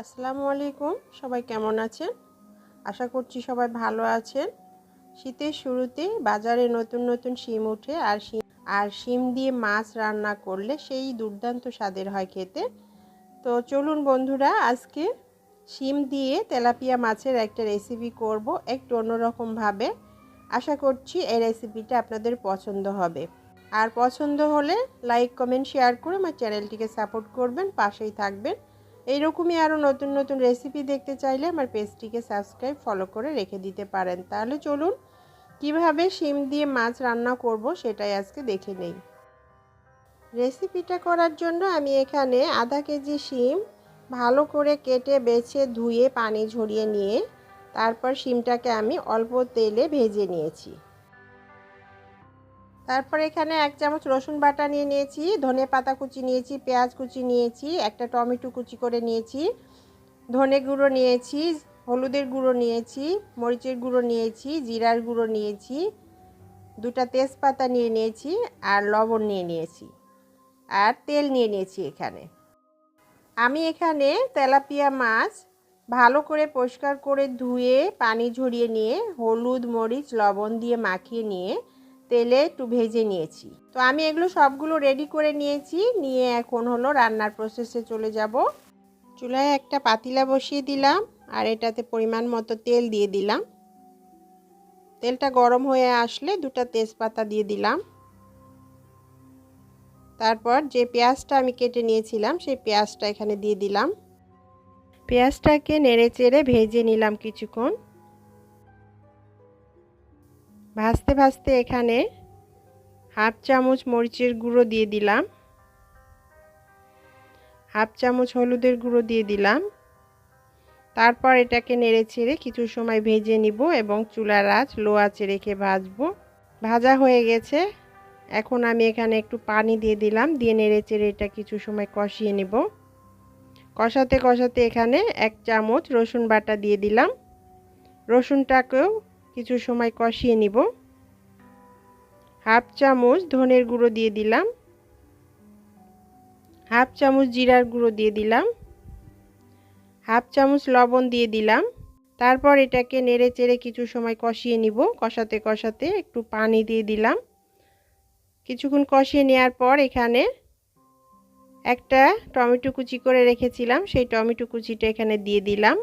আসসালামু আলাইকুম। সবাই কেমন আছেন? আশা করছি সবাই ভালো আছেন। শীতের শুরুতে বাজারে নতুন নতুন শিম ওঠে আর শিম আর শিম দিয়ে মাছ রান্না করলে সেই দুর্দান্ত স্বাদের হয় খেতে। তো চলুন বন্ধুরা, আজকে শিম দিয়ে তেলাপিয়া মাছের একটা রেসিপি করব একটু অন্যরকমভাবে। আশা করছি এই রেসিপিটা আপনাদের পছন্দ হবে। আর পছন্দ হলে লাইক কমেন্ট শেয়ার করে আমার চ্যানেলটিকে সাপোর্ট করবেন, পাশেই থাকবেন। এইরকমই আরও নতুন নতুন রেসিপি দেখতে চাইলে আমার পেজটিকে সাবস্ক্রাইব ফলো করে রেখে দিতে পারেন। তাহলে চলুন, কীভাবে শিম দিয়ে মাছ রান্না করব সেটাই আজকে দেখে নেই। রেসিপিটা করার জন্য আমি এখানে আধা কেজি শিম ভালো করে কেটে, বেছে, ধুয়ে, পানি ঝরিয়ে নিয়ে তারপর শিমটাকে আমি অল্প তেলে ভেজে নিয়েছি। তারপর এখানে এক চামচ রসুন বাটা নিয়ে নিয়েছি, ধনে পাতা কুচি নিয়েছি, পেঁয়াজ কুচি নিয়েছি, একটা টমেটো কুচি করে নিয়েছি, ধনে গুঁড়ো নিয়েছি, হলুদের গুঁড়ো নিয়েছি, মরিচের গুঁড়ো নিয়েছি, জিরার গুঁড়ো নিয়েছি, দুটা তেজপাতা নিয়ে নিয়েছি আর লবণ নিয়ে নিয়েছি আর তেল নিয়ে নিয়েছি এখানে। আমি এখানে তেলাপিয়া মাছ ভালো করে পরিষ্কার করে ধুয়ে, পানি ঝরিয়ে নিয়ে, হলুদ, মরিচ, লবণ দিয়ে মাখিয়ে নিয়ে তেলে একটু ভেজে নিয়েছি। তো আমি এগুলো সবগুলো রেডি করে নিয়েছি। নিয়ে এখন হলো রান্নার প্রসেসে চলে যাব। চুলায় একটা পাতিলা বসিয়ে দিলাম আর এটাতে পরিমাণ মতো তেল দিয়ে দিলাম। তেলটা গরম হয়ে আসলে দুটা তেজপাতা দিয়ে দিলাম। তারপর যে পেঁয়াজটা আমি কেটে নিয়েছিলাম, সেই পেঁয়াজটা এখানে দিয়ে দিলাম। পেঁয়াজটাকে নেড়ে চেড়ে ভেজে নিলাম কিছুক্ষণ। ভাজতে ভাজতে এখানে হাফ চামচ মরিচের গুঁড়ো দিয়ে দিলাম। হাফ চামচ হলুদের গুঁড়ো দিয়ে দিলাম। তারপর এটাকে নেড়ে ছেড়ে কিছু সময় ভেজে নিব এবং চুলার আঁচ লো আঁচে রেখে ভাজবো। ভাজা হয়ে গেছে। এখন আমি এখানে একটু পানি দিয়ে দিলাম, দিয়ে নেড়ে চেড়ে এটা কিছু সময় কষিয়ে নিব। কষাতে কষাতে এখানে এক চামচ রসুন বাটা দিয়ে দিলাম। রসুনটাকেও কিছু সময় কষিয়ে নিব। হাফ চামচ ধনের গুঁড়ো দিয়ে দিলাম। হাফ চামচ জিরার গুঁড়ো দিয়ে দিলাম। হাফ চামচ লবণ দিয়ে দিলাম। তারপর এটাকে নেড়ে চেড়ে কিছু সময় কষিয়ে নিব। কষাতে কষাতে একটু পানি দিয়ে দিলাম। কিছুক্ষণ কষিয়ে নেওয়ার পর এখানে একটা টমেটো কুচি করে রেখেছিলাম। সেই টমেটো কুচিটা এখানে দিয়ে দিলাম।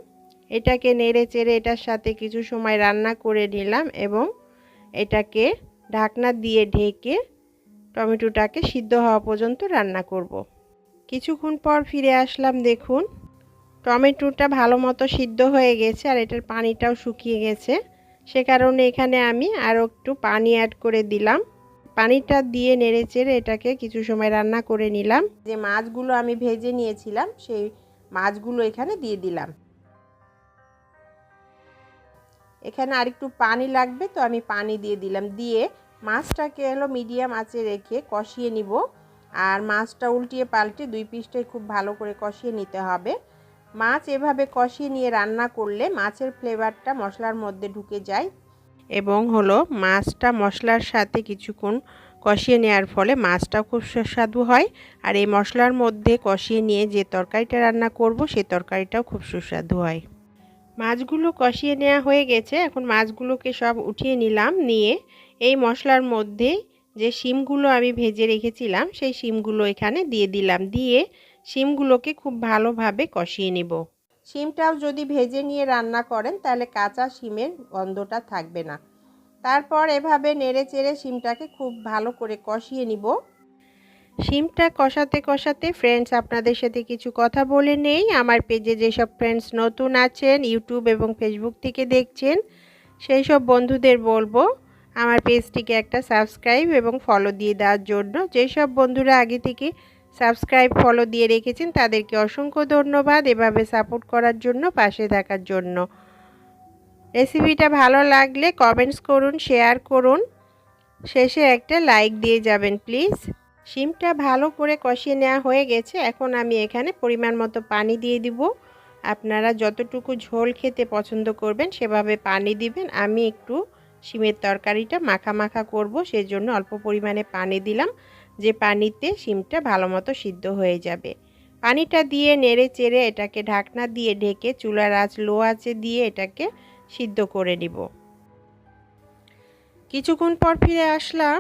এটাকে নেড়ে চেড়ে এটার সাথে কিছু সময় রান্না করে নিলাম এবং এটাকে ঢাকনা দিয়ে ঢেকে টমেটোটাকে সিদ্ধ হওয়া পর্যন্ত রান্না করব। কিছুক্ষণ পর ফিরে আসলাম, দেখুন, টমেটোটা ভালো মতো সিদ্ধ হয়ে গেছে আর এটার পানিটাও শুকিয়ে গেছে। সে কারণে এখানে আমি আরও একটু পানি অ্যাড করে দিলাম। পানিটা দিয়ে নেড়ে চেড়ে এটাকে কিছু সময় রান্না করে নিলাম। যে মাছগুলো আমি ভেজে নিয়েছিলাম, সেই মাছগুলো এখানে দিয়ে দিলাম। এখানে আরেকটু পানি লাগবে, তো আমি পানি দিয়ে দিলাম। দিয়ে মাছটাকে হলো মিডিয়াম আঁচে রেখে কষিয়ে নিব। আর মাছটা উল্টিয়ে পাল্টে দুই পিসটাই খুব ভালো করে কষিয়ে নিতে হবে। মাছ এভাবে কষিয়ে নিয়ে রান্না করলে মাছের ফ্লেভারটা মশলার মধ্যে ঢুকে যায় এবং হলো মাছটা মশলার সাথে কিছুক্ষণ কষিয়ে নেওয়ার ফলে মাছটাও খুব সুস্বাদু হয়। আর এই মশলার মধ্যে কষিয়ে নিয়ে যে তরকারিটা রান্না করব সেই তরকারিটাও খুব সুস্বাদু হয়। মাছগুলো কষিয়ে নেওয়া হয়ে গেছে। এখন মাছগুলোকে সব উঠিয়ে নিলাম, নিয়ে এই মশলার মধ্যে যে শিমগুলো আমি ভেজে রেখেছিলাম, সেই শিমগুলো এখানে দিয়ে দিলাম। দিয়ে শিমগুলোকে খুব ভালোভাবে কষিয়ে নেব। শিমটাও যদি ভেজে নিয়ে রান্না করেন, তাহলে কাঁচা শিমের গন্ধটা থাকবে না। তারপর এভাবে নেড়ে চেড়ে শিমটাকে খুব ভালো করে কষিয়ে নিব। শিমটা কষাতে কষাতে ফ্রেন্ডস আপনাদের সাথে কিছু কথা বলে নেই। আমার পেজে যেসব ফ্রেন্ডস নতুন আছেন ইউটিউব এবং ফেসবুক থেকে দেখছেন, সেই সব বন্ধুদের বলব, আমার পেজটিকে একটা সাবস্ক্রাইব এবং ফলো দিয়ে দেওয়ার জন্য। যেসব বন্ধুরা আগে থেকে সাবস্ক্রাইব ফলো দিয়ে রেখেছেন, তাদেরকে অসংখ্য ধন্যবাদ এভাবে সাপোর্ট করার জন্য, পাশে থাকার জন্য। রেসিপিটা ভালো লাগলে কমেন্টস করুন শেয়ার করুন। শেষে একটা লাইক দিয়ে যাবেন প্লিজ শিমটা ভালো করে কষিয়ে নেওয়া হয়ে গেছে। এখন আমি এখানে পরিমাণ মতো পানি দিয়ে দিব। আপনারা যতটুকু ঝোল খেতে পছন্দ করবেন সেভাবে পানি দিবেন। আমি একটু শিমের তরকারিটা মাখা মাখা করব, সেজন্য অল্প পরিমাণে পানি দিলাম। যে পানিতে শিমটা ভালো মতো সিদ্ধ হয়ে যাবে। পানিটা দিয়ে নেড়ে চেড়ে এটাকে ঢাকনা দিয়ে ঢেকে চুলার আঁচ লো আঁচে দিয়ে এটাকে সিদ্ধ করে নিব। কিছুক্ষণ পর ফিরে আসলাম।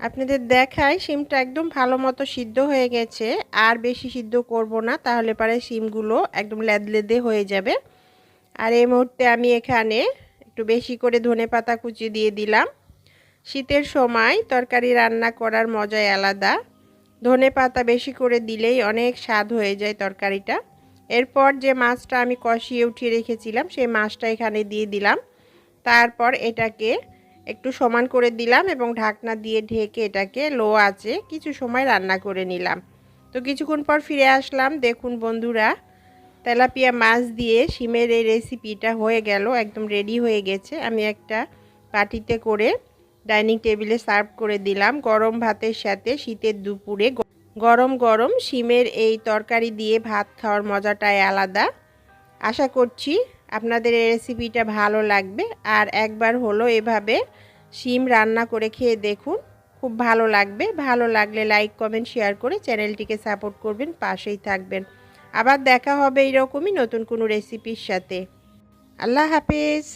আপনাদের দেখায় শিমটা একদম ভালো মতো সিদ্ধ হয়ে গেছে। আর বেশি সিদ্ধ করব না, তাহলে পরে শিমগুলো একদম লেদলেদে হয়ে যাবে। আর এই মুহূর্তে আমি এখানে একটু বেশি করে ধনে পাতা কুচি দিয়ে দিলাম। শীতের সময় তরকারি রান্না করার মজাই আলাদা। ধনে পাতা বেশি করে দিলেই অনেক স্বাদ হয়ে যায় তরকারিটা। এরপর যে মাছটা আমি কষিয়ে উঠিয়ে রেখেছিলাম, সেই মাছটা এখানে দিয়ে দিলাম। তারপর এটাকে একটু সমান করে দিলাম এবং ঢাকনা দিয়ে ঢেকে এটাকে লো আছে কিছু সময় রান্না করে নিলাম। তো কিছুক্ষণ পর ফিরে আসলাম। দেখুন বন্ধুরা, তেলাপিয়া মাছ দিয়ে শিমের এই রেসিপিটা হয়ে গেল, একদম রেডি হয়ে গেছে। আমি একটা পাটিতে করে ডাইনিং টেবিলে সার্ভ করে দিলাম। গরম ভাতের সাথে শীতের দুপুরে গরম গরম শিমের এই তরকারি দিয়ে ভাত খাওয়ার মজাটাই আলাদা। আশা করছি আপনাদের এই রেসিপিটা ভালো লাগবে। আর একবার হলো এভাবে শিম রান্না করে খেয়ে দেখুন, খুব ভালো লাগবে। ভালো লাগলে লাইক কমেন্ট শেয়ার করে চ্যানেলটিকে সাপোর্ট করবেন, পাশেই থাকবেন। আবার দেখা হবে এরকমই নতুন কোনো রেসিপির সাথে। আল্লাহ হাফেজ।